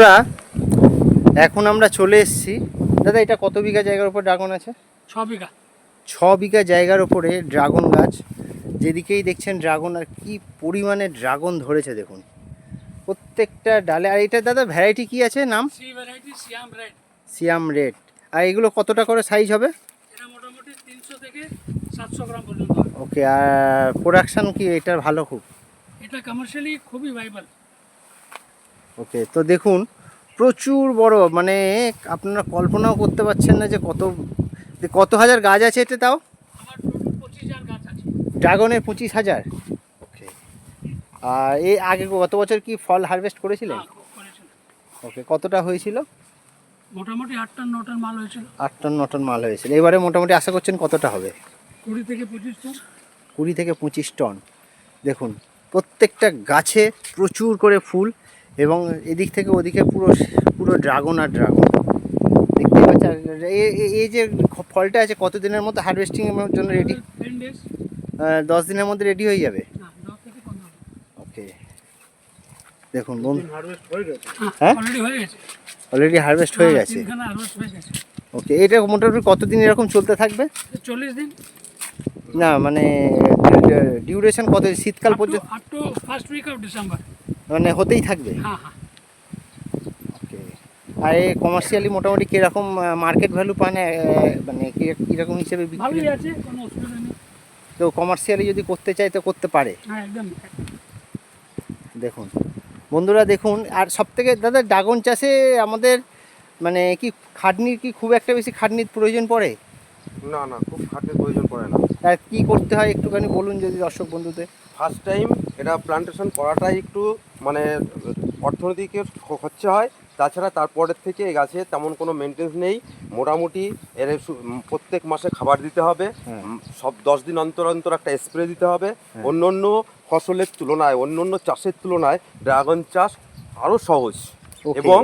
বন্ধুরা এখন আমরা চলে এসেছি। দাদা এটা কত বিঘা জায়গার উপর ড্রাগন আছে? ছ বিঘা। ছ বিঘা জায়গার উপরে ড্রাগন গাছ। যেদিকেই দেখছেন ড্রাগন আর কি পরিমাণে ড্রাগন ধরেছে দেখুন। প্রত্যেকটা ডালে আর এটা দাদা ভ্যারাইটি কি আছে নাম? সিয়াম রেড। আর এগুলো কতটা করে সাইজ হবে? মোটামুটি তিনশো থেকে সাতশো গ্রাম পর্যন্ত হবে। ওকে আর প্রোডাকশান কি এটার ভালো খুব? এটা কমার্শিয়ালি খুবই ভাইবাল ওকে তো দেখুন প্রচুর বড় মানে আপনারা কল্পনাও করতে পারছেন না যে কত কত হাজার গাছ আছে এতে তাও? ড্রাগনের পঁচিশ হাজার ওকে আর এই আগে গত বছর কি ফল হারভেস্ট করেছিলেন। ওকে কতটা হয়েছিল? মোটামুটি আট টন ন টন মাল হয়েছিল। আট টন ন টন মাল হয়েছিল। এবারে মোটামুটি আশা করছেন কতটা হবে? কুড়ি থেকে পঁচিশ টন। কুড়ি থেকে পঁচিশ টন। দেখুন প্রত্যেকটা গাছে প্রচুর করে ফুল। এবং এদিক থেকে ওদিকে পুরো পুরো ড্রাগন আর ড্রাগন দেখতে এ- এই যে ফলটা আছে কতদিনের মধ্যে হারভেস্টিংয়ের জন্য রেডি দশ দিনের মধ্যে রেডি হয়ে যাবে? ওকে দেখুন বন্ধু। হ্যাঁ? হ্যাঁ অলরেডি হয়ে গেছে। হারভেস্ট হয়ে হ্যাঁ, গেছে। হারভেস্ট হয়ে গেছে। ওকে এটা মোটামুটি কতদিন এরকম চলতে থাকবে? চল্লিশ দিন। না মানে ডিউরেশন কত? শীতকাল পর্যন্ত ফার্স্ট উইক অফ ডিসেম্বর মানে হতেই থাকবে। হ্যাঁ হ্যাঁ। ওকে আর এই কমার্শিয়ালি মোটামুটি কীরকম মার্কেট ভ্যালু পান মানে কীরকম হিসেবে বিক্রি? আছে কোনো অসুবিধা নেই। তো কমার্শিয়ালি যদি করতে চায় তো করতে পারে। হ্যাঁ একদম। দেখুন বন্ধুরা দেখুন আর সব থেকে দাদা ড্রাগন চাষে আমাদের মানে কি খাটনির কি খুব একটা বেশি খাটনির প্রয়োজন পড়ে? না না খুব খাটের প্রয়োজন পড়ে না। আর কি করতে হয় একটুখানি বলুন যদি দর্শক বন্ধুদের। ফার্স্ট টাইম এটা প্লান্টেশন করাটাই একটু মানে অর্থনৈতিক খরচা হয়। তাছাড়া তারপরের থেকে এই গাছে তেমন কোনো মেনটেন্স নেই। মোটামুটি এর প্রত্যেক মাসে খাবার দিতে হবে। হ্যাঁ। সব দশ দিন অন্তর অন্তর একটা স্প্রে দিতে হবে। হ্যাঁ। অন্য অন্য ফসলের তুলনায় অন্য অন্য চাষের তুলনায় ড্রাগন চাষ আরও সহজ এবং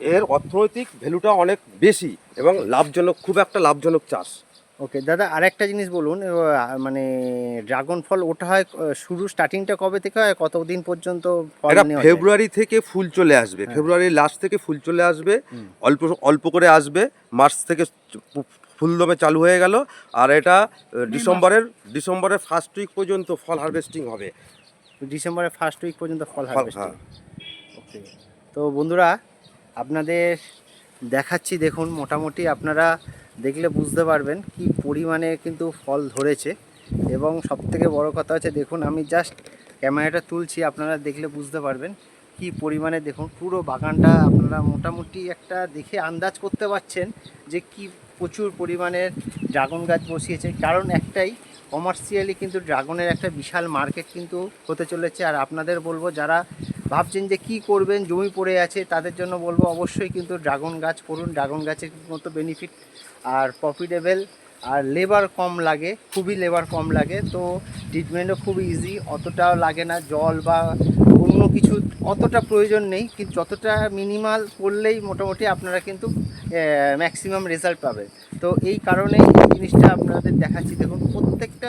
এর অর্থনৈতিক ভ্যালুটা অনেক বেশি এবং লাভজনক খুব একটা লাভজনক চাষ। ওকে দাদা আরেকটা জিনিস বলুন মানে ড্রাগন ফল ওটা হয় শুরু স্টার্টিংটা কবে থেকে হয় কতদিন পর্যন্ত ফেব্রুয়ারি থেকে ফুল চলে আসবে। ফেব্রুয়ারির লাস্ট থেকে ফুল চলে আসবে অল্প অল্প করে আসবে মার্চ থেকে ফুলদমে চালু হয়ে গেল আর এটা ডিসেম্বরের ডিসেম্বরের ফার্স্ট উইক পর্যন্ত ফল হারভেস্টিং হবে। ডিসেম্বরের ফার্স্ট উইক পর্যন্ত ফল হারভেস্ট ওকে তো বন্ধুরা আপনাদের দেখাচ্ছি, দেখুন, মোটামুটি আপনারা দেখলে বুঝতে পারবেন কি পরিমাণে কিন্তু ফল ধরেছে। এবং সবথেকে বড় কথা হচ্ছে, দেখুন, আমি জাস্ট ক্যামেরাটা তুলছি, আপনারা দেখলে বুঝতে পারবেন কি পরিমাণে, দেখুন, পুরো বাগানটা আপনারা মোটামুটি একটা দেখে আন্দাজ করতে পারছেন যে কি প্রচুর পরিমাণের ড্রাগন গাছ বসিয়েছে। কারণ একটাই কমার্শিয়ালি কিন্তু ড্রাগনের একটা বিশাল মার্কেট কিন্তু হতে চলেছে। আর আপনাদের বলব, যারা ভাবছেন যে কি করবেন, জমি পড়ে আছে, তাদের জন্য বলব অবশ্যই কিন্তু ড্রাগন গাছ করুন। ড্রাগন গাছের মতো বেনিফিট আর প্রফিটেবল আর লেবার কম লাগে, খুবই লেবার কম লাগে। তো ট্রিটমেন্টও খুব ইজি অতটাও লাগে না। জল বা অন্য কিছু অতটা প্রয়োজন নেই, কিন্তু যতটা মিনিমাল করলেই মোটামুটি আপনারা কিন্তু ম্যাক্সিমাম রেজাল্ট পাবেন। তো এই কারণে এই জিনিসটা আপনাদের দেখাচ্ছি। দেখুন, প্রত্যেকটা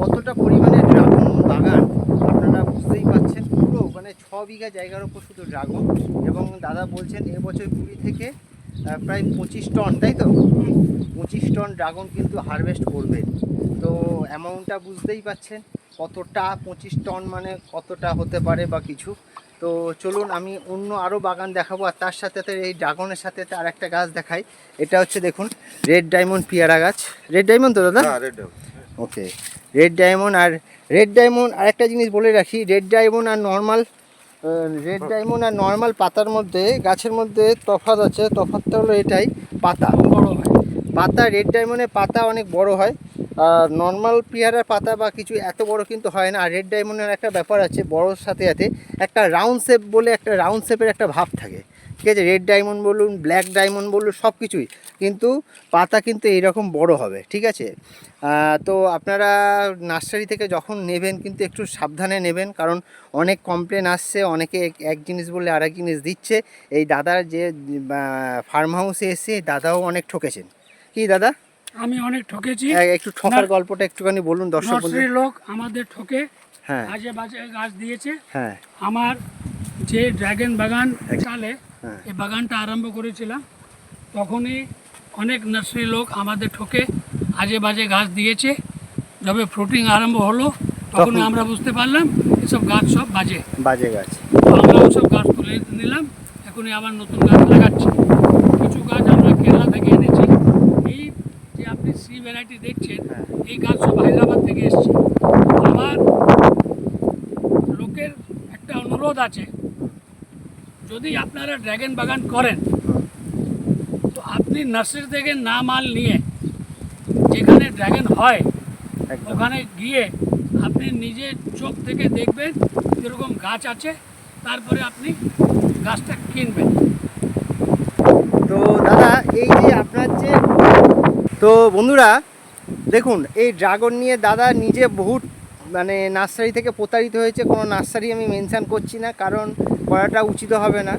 কতটা পরিমাণে ড্রাগন বাগান, আপনারা বুঝতেই পাচ্ছেন, পুরো মানে ছ বিঘা জায়গার উপর শুধু ড্রাগন এবং দাদা বলছেন, এবছর কুড়ি থেকে প্রায় পঁচিশ টন তাই তো? পঁচিশ টন ড্রাগন কিন্তু হারভেস্ট করবে তো অ্যামাউন্টটা বুঝতেই পাচ্ছেন। কতটা পঁচিশ টন মানে কতটা হতে পারে বা কিছু। তো চলুন আমি অন্য আরও বাগান দেখাবো আর তার সাথে এই ড্রাগনের সাথে আর একটা গাছ দেখাই। এটা হচ্ছে দেখুন রেড ডায়মন্ড পেয়ারা গাছ। রেড ডায়মন্ড তো দাদা? হ্যাঁ ওকে রেড ডায়মন্ড আর রেড ডায়মন্ড আরেকটা জিনিস বলে রাখি রেড ডায়মন্ড আর নর্মাল রেড ডায়মন্ড আর নর্মাল পাতার মধ্যে গাছের মধ্যে তফাৎ আছে তফাৎটা হলো এটাই পাতা। বড় হয়। পাতা রেড ডায়মন্ডের পাতা অনেক বড় হয়। আর নর্মাল পেয়ারার পাতা বা কিছু এত বড় কিন্তু হয় না। আর রেড ডায়মন্ডের একটা ব্যাপার আছে, বড়োর সাথে সাথে একটা রাউন্ড শেপ বলে একটা রাউন্ড শেপের একটা ভাব থাকে। ঠিক আছে? রেড ডায়মন্ড বলুন ব্ল্যাক ডায়মন্ড বলুন, সব কিছুই। কিন্তু পাতা কিন্তু এইরকম বড় হবে, ঠিক আছে? তো আপনারা নার্সারি থেকে যখন নেবেন কিন্তু একটু সাবধানে নেবেন, কারণ অনেক কমপ্লেন আসছে, অনেকে এক- জিনিস বললে আর জিনিস দিচ্ছে। এই দাদার যে ফার্ম হাউসে এসে দাদাও অনেক ঠকেছেন। কি দাদা? আমি অনেক ঠকেছি। একটু ঠকার গল্পটা একটুখানি বলুন দর্শক লোক আমাদের ঠকে হ্যাঁ। আজে বাজে গাছ দিয়েছে। হ্যাঁ। আমার যে ড্রাগন বাগান সালে হ্যাঁ। এই বাগানটা আরম্ভ করেছিলাম। তখনই অনেক নার্সারি লোক আমাদের ঠকে আজে বাজে গাছ দিয়েছে। যবে ফ্রুটিং আরম্ভ হলো তখন আমরা বুঝতে পারলাম এসব গাছ সব বাজে। বাজে গাছ। আমরা সব গাছ তুলে নিলাম এখনই আবার নতুন গাছ লাগাচ্ছি। কিছু গাছ আমরা কেরালা থেকে যে সি ভ্যারাইটি দেখছেন হ্যাঁ। এই গাছ সব হায়দ্রাবাদ থেকে এসছে। আমার লোকের একটা অনুরোধ আছে। যদি আপনারা ড্রাগন বাগান করেন তো আপনি নার্সারি থেকে না মাল নিয়ে যেখানে ড্রাগন হয় ওখানে গিয়ে আপনি নিজে চোখ থেকে দেখবেন কীরকম গাছ আছে তারপরে আপনি গাছটা কিনবেন। তো দাদা এই যে আপনার যে তো বন্ধুরা দেখুন এই ড্রাগন নিয়ে দাদা নিজে বহু মানে নার্সারি থেকে প্রতারিত হয়েছে। কোনো নার্সারি আমি মেনশান করছি না কারণ করাটা উচিত হবে না।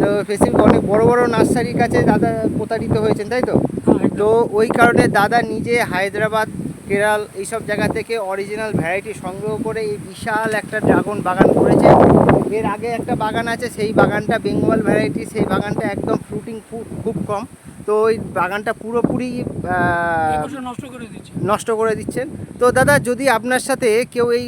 তো স্পেসিফিক অনেক বড় বড় নার্সারির কাছে দাদা প্রতারিত হয়েছেন তাই তো? হ্যাঁ, তো ওই কারণে দাদা নিজে হায়দ্রাবাদ কেরাল এইসব জায়গা থেকে অরিজিনাল ভ্যারাইটি সংগ্রহ করে এই বিশাল একটা ড্রাগন বাগান করেছে। এর আগে একটা বাগান আছে সেই বাগানটা বেঙ্গল ভ্যারাইটি সেই বাগানটা একদম ফ্রুটিং খুব কম। তো ওই বাগানটা পুরোপুরি নষ্ট করে দিচ্ছেন। তো দাদা যদি আপনার সাথে কেউ এই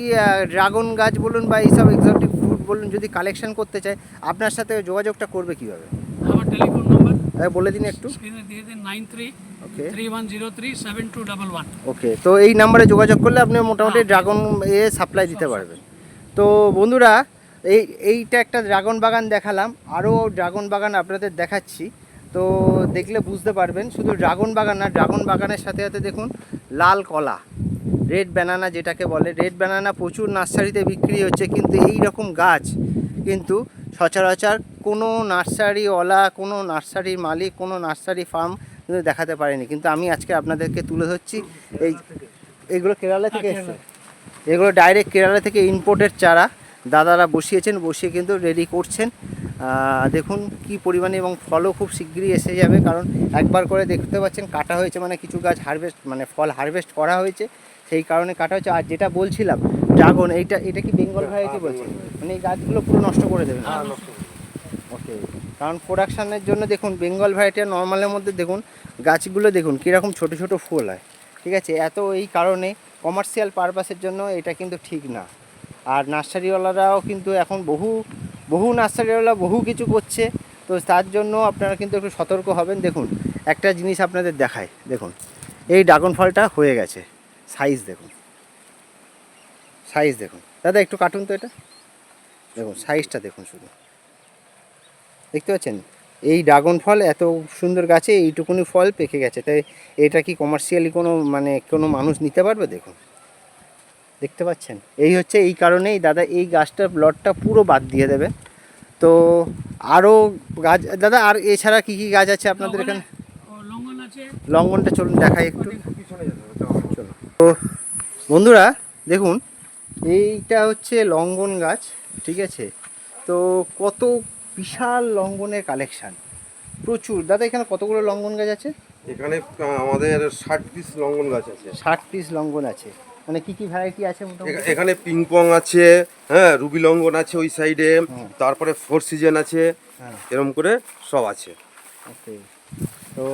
ড্রাগন গাছ বলুন বা এইসব এক্সোটিক ফ্রুট বলুন যদি কালেকশন করতে চায় আপনার সাথে যোগাযোগটা করবে কীভাবে? আমার টেলিফোন নাম্বার বলে দিন একটু। স্ক্রিনে দিয়ে দিন nine three okay three one zero three seven two double one okay তো এই নাম্বারে যোগাযোগ করলে আপনি মোটামুটি হ্যাঁ। ড্রাগন এ সাপ্লাই দিতে পারবেন। তো বন্ধুরা এই এইটা একটা ড্রাগন বাগান দেখালাম। আরও ড্রাগন বাগান আপনাদের দেখাচ্ছি। তো দেখলে বুঝতে পারবেন শুধু ড্রাগন বাগান না ড্রাগন বাগানের সাথে সাথে দেখুন লাল কলা রেড ব্যানানা যেটাকে বলে। রেড ব্যানানা প্রচুর নার্সারিতে বিক্রি হচ্ছে কিন্তু এই রকম গাছ কিন্তু সচরাচর কোনো নার্সারিওয়ালা কোনো নার্সারির মালিক কোনো নার্সারি ফার্ম কিন্তু দেখাতে পারেনি। কিন্তু আমি আজকে আপনাদেরকে তুলে ধরছি এই এগুলো কেরালা থেকে এসছে। এগুলো ডাইরেক্ট কেরালা থেকে ইম্পোর্টের চারা দাদারা বসিয়েছেন বসিয়ে কিন্তু রেডি করছেন। দেখুন কি পরিমাণে এবং ফলও খুব শিগগিরই এসে যাবে কারণ একবার করে দেখতে পাচ্ছেন কাটা হয়েছে মানে কিছু গাছ হারভেস্ট মানে ফল হারভেস্ট করা হয়েছে সেই কারণে কাটা হয়েছে। আর যেটা বলছিলাম ড্রাগন এইটা এটা কি বেঙ্গল ভ্যারাইটি বলছেন? মানে এই গাছগুলো পুরো নষ্ট করে দেবেন ওকে কারণ প্রোডাকশানের জন্য দেখুন বেঙ্গল ভ্যারাইটি আর নর্মালের মধ্যে দেখুন গাছগুলো দেখুন কীরকম ছোট ছোট ফুল হয় ঠিক আছে? এত এই কারণে কমার্শিয়াল পারপাসের জন্য এটা কিন্তু ঠিক না। আর নার্সারিওয়ালারাও কিন্তু এখন বহু বহু নার্সারিওয়ালা বহু কিছু করছে, তো তার জন্য আপনারা কিন্তু একটু সতর্ক হবেন। দেখুন, একটা জিনিস আপনাদের দেখায় দেখুন, এই ড্রাগন ফলটা হয়ে গেছে। সাইজ দেখুন। সাইজ দেখুন। দাদা, একটু কাটুন তো এটা। দেখুন, সাইজটা দেখুন শুধু। দেখতে পাচ্ছেন? এই ড্রাগন ফল এত সুন্দর গাছে, এইটুকুনি ফল পেকে গেছে। তাই এটা কি কমার্শিয়ালি কোনো মানে কোনো মানুষ নিতে পারবে? দেখুন। দেখতে পাচ্ছেন? এই হচ্ছে এই কারণেই দাদা এই গাছটার প্লটটা পুরো বাদ দিয়ে দেবে। তো আরও গাছ দাদা আর এছাড়া কি কি গাছ আছে আপনাদের এখানে? লঙ্ঘনটা চলুন দেখাই একটু। চলো তো বন্ধুরা দেখুন এইটা হচ্ছে লঙ্গন গাছ ঠিক আছে? তো কত বিশাল লঙ্গনের কালেকশান প্রচুর। দাদা এখানে কতগুলো লঙ্গন গাছ আছে? এখানে আমাদের ষাট পিস লঙ্গন গাছ আছে। ষাট পিস লঙ্গন আছে। মানে কি কি ভ্যারাইটি আছে এখানে পিংপং আছে হ্যাঁ রুবি লঙ্ঘন আছে ওই সাইডে তারপরে ফোর সিজন আছে হ্যাঁ। এরকম করে সব আছে। ওকে। তো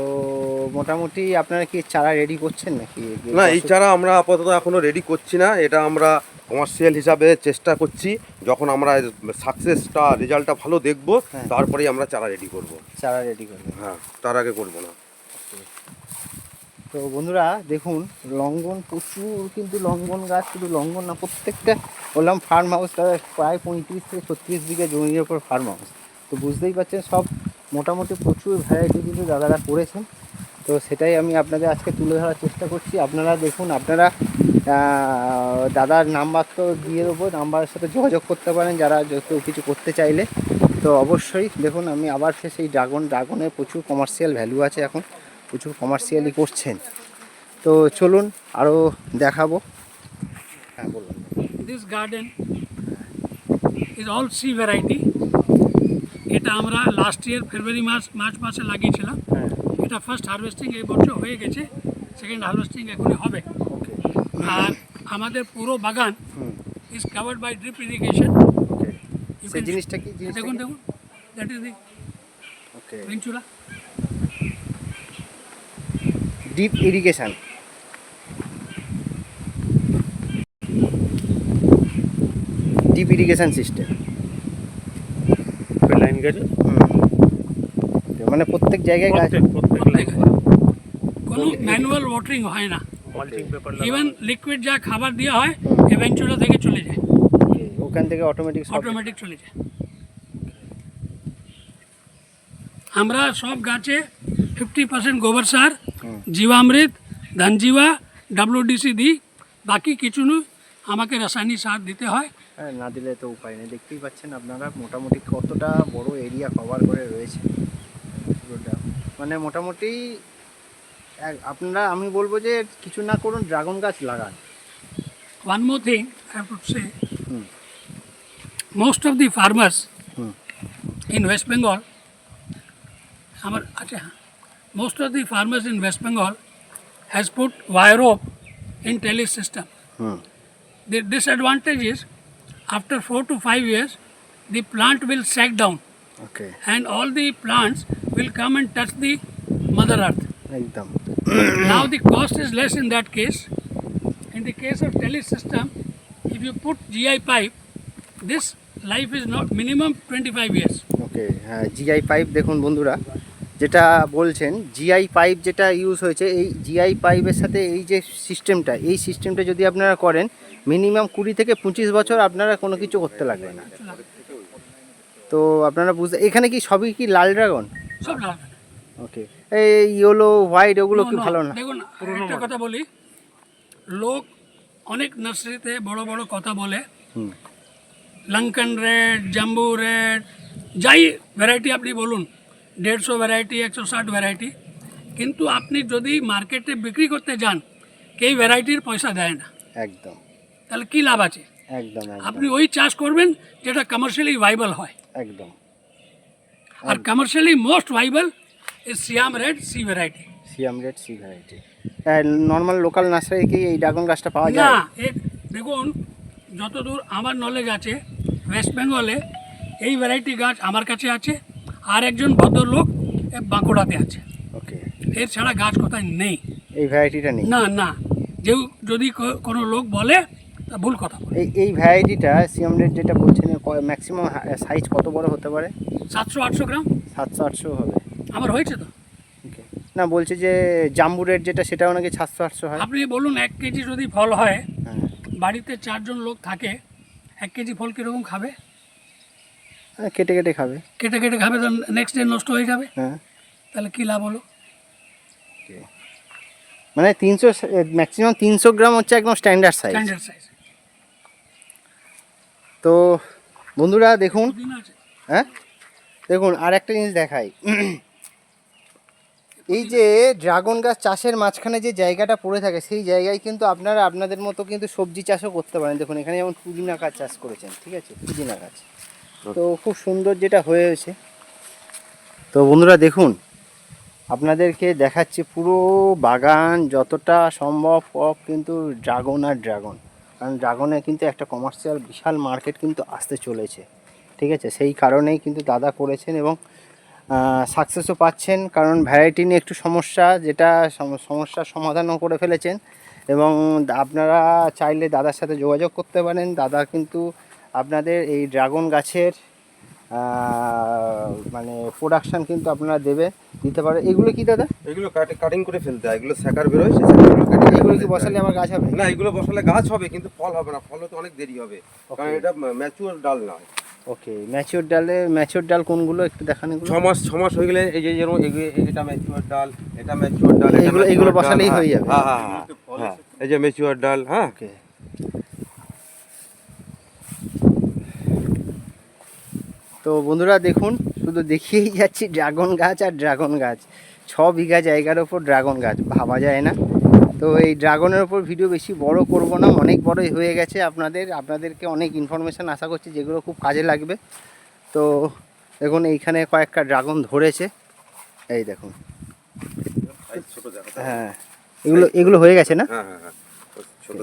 মোটামুটি আপনারা কি চারা রেডি করছেন নাকি? না এই চারা আমরা আপাতত এখনও রেডি করছি না এটা আমরা কমার্শিয়াল হিসাবে চেষ্টা করছি যখন আমরা সাকসেসটা রেজাল্টটা ভালো দেখব হ্যাঁ। তারপরেই আমরা চারা রেডি করব। চারা রেডি করবেন। হ্যাঁ তার আগে করব না। তো বন্ধুরা, দেখুন লঙ্ঘন প্রচুর কিন্তু লঙ্ঘন গাছ, শুধু লঙ্ঘন না, প্রত্যেকটা বললাম ফার্ম হাউস প্রায় পঁয়ত্রিশ থেকে ছত্রিশ বিঘা জমির ওপর ফার্ম হাউস তো বুঝতেই পারছেন, সব মোটামুটি প্রচুর ভ্যারাইটি কিন্তু দাদারা করেছেন। তো সেটাই আমি আপনাদের আজকে তুলে ধরার চেষ্টা করছি। আপনারা দেখুন, আপনারা দাদার নাম্বার তো দিয়ে দেবো নাম্বারের সাথে যোগাযোগ করতে পারেন, যারা কেউ কিছু করতে চাইলে। তো অবশ্যই দেখুন, আমি আবার সেই ড্রাগন ড্রাগনের প্রচুর কমার্শিয়াল ভ্যালু আছে এখন। প্রচুর কমার্শিয়ালি করছেন। তো চলুন আরও দেখাবো। হ্যাঁ বলুন। This garden is all C variety এটা আমরা লাস্ট ইয়ার ফেব্রুয়ারি মাস মার্চ মাসে লাগিয়েছিলাম। হ্যাঁ। এটা ফার্স্ট হারভেস্টিং এই বছর হয়ে গেছে। সেকেন্ড হারভেস্টিং এখনই হবে। আর আমাদের পুরো বাগান is covered by drip irrigation সেই জিনিসটা কি দেখুন দেখুন that is the okay drip irrigation drip irrigation system line গেছে? মানে প্রত্যেক জায়গায় গাছ প্রত্যেক প্রত্যেক লাইন কোনো ম্যানুয়াল ওয়াটারিং হয় না। মাল্চিং পেপার ইভেন লিকুইড যা খাবার দেওয়া হয় এই ভেঞ্চুরা থেকে চলে যায়। Okay, ওখান থেকে অটোমেটিক সব অটোমেটিক চলে যায়। আমরা সব গাছে ফিফটি পার্সেন্ট গোবর সার জীবামৃত ধানজিবা ডাব্লিউডিসি দিই বাকি কিছু নয় আমাকে রাসায়নিক সার দিতে হয় না দিলে তো উপায় নেই দেখতেই পাচ্ছেন আপনারা মোটামুটি কতটা বড় এরিয়া কভার করে রয়েছে পুরোটা মানে মোটামুটি আপনারা আমি বলব যে কিছু না করুন ড্রাগন গাছ লাগান one. Hmm. Most of the farmers Hmm. in West Bengal, our, acha, most of the farmers in West Bengal has put wire rope in tele system. Hmm The disadvantage is after four to five years, the plant will sag down okay and all the plants will come and touch the mother earth. একদম now the cost is less in that case. In the case of tele system, if you put GI pipe, this life is not minimum 25 years. ওকে হ্যাঁ GI pipe দেখুন বন্ধুরা যেটা বলছেন GI pipe যেটা use হয়েছে এই GI পাইপের সাথে এই যে সিস্টেমটা এই সিস্টেমটা যদি আপনারা করেন মিনিমাম কুড়ি থেকে পঁচিশ বছর আপনারা কোনো কিছু করতে লাগবে না। তো আপনারা বুঝতে এখানে কি সবই কি লাল ড্রাগন? সব। ওকে এই ইয়েলো হোয়াইট ওগুলো কি ভালো না? দেখুন একটা কথা বলি লোক অনেক নার্সারিতে বড় বড় কথা বলে। হুম। লঙ্কন রেড জাম্বু রেড যাই ভ্যারাইটি আপনি বলুন দেড়শো ভ্যারাইটি একশো ষাট ভ্যারাইটি কিন্তু আপনি যদি মার্কেটে বিক্রি করতে যান কেই ভ্যারাইটির পয়সা দেয় না। একদম। তাহলে কী লাভ আছে? একদম আপনি ওই চাষ করবেন যেটা কমার্শিয়ালি ভাইবল হয়। একদম। আর commercially most viable is Siam red C variety Siam red C variety normal local nursery কি এই ড্রাগন গাছটা পাওয়া না যায় এক দেখুন যতদূর আমার নলেজ আছে ওয়েস্ট বেঙ্গলে এই ভ্যারাইটি গাছ আমার কাছে আছে। আর একজন ভদ্রলোক বাঁকুড়াতে আছে। ওকে। এর ছাড়া গাছ কোথায় নেই। এই ভ্যারাইটিটা নেই? না না। যে যদি কোনো লোক বলে তা ভুল কথা এই এই ভ্যারাইটিটা রেড যেটা বলছেন ম্যাক্সিমাম সাইজ কত বড় হতে পারে? সাতশো আটশো গ্রাম। সাতশো আটশো হবে। আমার হয়েছে তো। না বলছে যে জাম্বু রেড যেটা সেটাও নাকি সাতশো আটশো হয়? আপনি বলুন এক কেজি যদি ফল হয় হ্যাঁ। বাড়িতে চারজন লোক থাকে এক কেজি ফল কীরকম খাবে? কেটে কেটে খাবে। কেটে কেটে খাবে তো নেক্সট ডে নষ্ট হয়ে যাবে? হ্যাঁ। তাহলে কী লাভ হলো? মানে তিনশো ম্যাক্সিমাম তিনশো গ্রাম হচ্ছে একদম স্ট্যান্ডার্ড সাইজ স্ট্যান্ডার্ড সাইজ তো বন্ধুরা দেখুন। হ্যাঁ? দেখুন আর একটা জিনিস দেখাই। এই যে ড্রাগন গাছ চাষের মাঝখানে যে জায়গাটা পড়ে থাকে সেই জায়গায় কিন্তু আপনারা আপনাদের মতো কিন্তু সবজি চাষও করতে পারেন। দেখুন এখানে যেমন পুদিনা গাছ চাষ করেছেন ঠিক আছে? পুদিনা গাছ। তো খুব সুন্দর যেটা হয়েছে। তো বন্ধুরা দেখুন, আপনাদেরকে দেখাচ্ছি পুরো বাগান যতটা সম্ভব সব কিন্তু ড্রাগন আর ড্রাগন। কারণ ড্রাগনে কিন্তু একটা কমার্শিয়াল বিশাল মার্কেট কিন্তু আসতে চলেছে। ঠিক আছে? সেই কারণেই কিন্তু দাদা করেছেন এবং সাকসেসও পাচ্ছেন। কারণ ভ্যারাইটি নিয়ে একটু সমস্যা, যেটা সম- সমস্যার সমাধানও করে ফেলেছেন। এবং আপনারা চাইলে দাদার সাথে যোগাযোগ করতে পারেন। দাদা কিন্তু আপনাদের এই ড্রাগন গাছের মানে প্রোডাকশান কিন্তু আপনারা দেবে দিতে পারে। এগুলো কি দাদা? এগুলো কাটিং করে ফেলতে হয়। এগুলো স্যাকার বেরোয় করে এগুলো কি বসালে আমার গাছ হবে? না এগুলো বসালে গাছ হবে কিন্তু ফল হবে না। ফল হতে অনেক দেরি হবে। কারণ এটা ম্যাচুয়ার ডাল নয় ওকে ম্যাচিওর ডালে ম্যাচিওর ডাল কোনগুলো? একটু দেখান এগুলো। ছ মাস ছ মাস হয়ে গেলে এই যে যেরকম এটা ম্যাচুয়ার ডাল এটা ম্যাচুয়ার ডাল এগুলো- এগুলো বসালেই হ্যাঁ, হয়ে যাবে। হ্যাঁ হ্যাঁ হ্যাঁ, এই যে ম্যাচুয়ার ডাল হ্যাঁ। ওকে তো বন্ধুরা দেখুন শুধু দেখিয়েই যাচ্ছি ড্রাগন গাছ আর ড্রাগন গাছ। ছ বিঘা জায়গার ওপর ড্রাগন গাছ ভাবা যায় না। তো এই ড্রাগনের ওপর ভিডিও বেশি বড় করব না অনেক বড়ই হয়ে গেছে আপনাদের আপনাদেরকে অনেক ইনফরমেশান আশা করছি যেগুলো খুব কাজে লাগবে। তো দেখুন এইখানে কয়েকটা ড্রাগন ধরেছে। এই দেখুন। হ্যাঁ। এগুলো এগুলো হয়ে গেছে না? হ্যাঁ হ্যাঁ হ্যাঁ। ছোট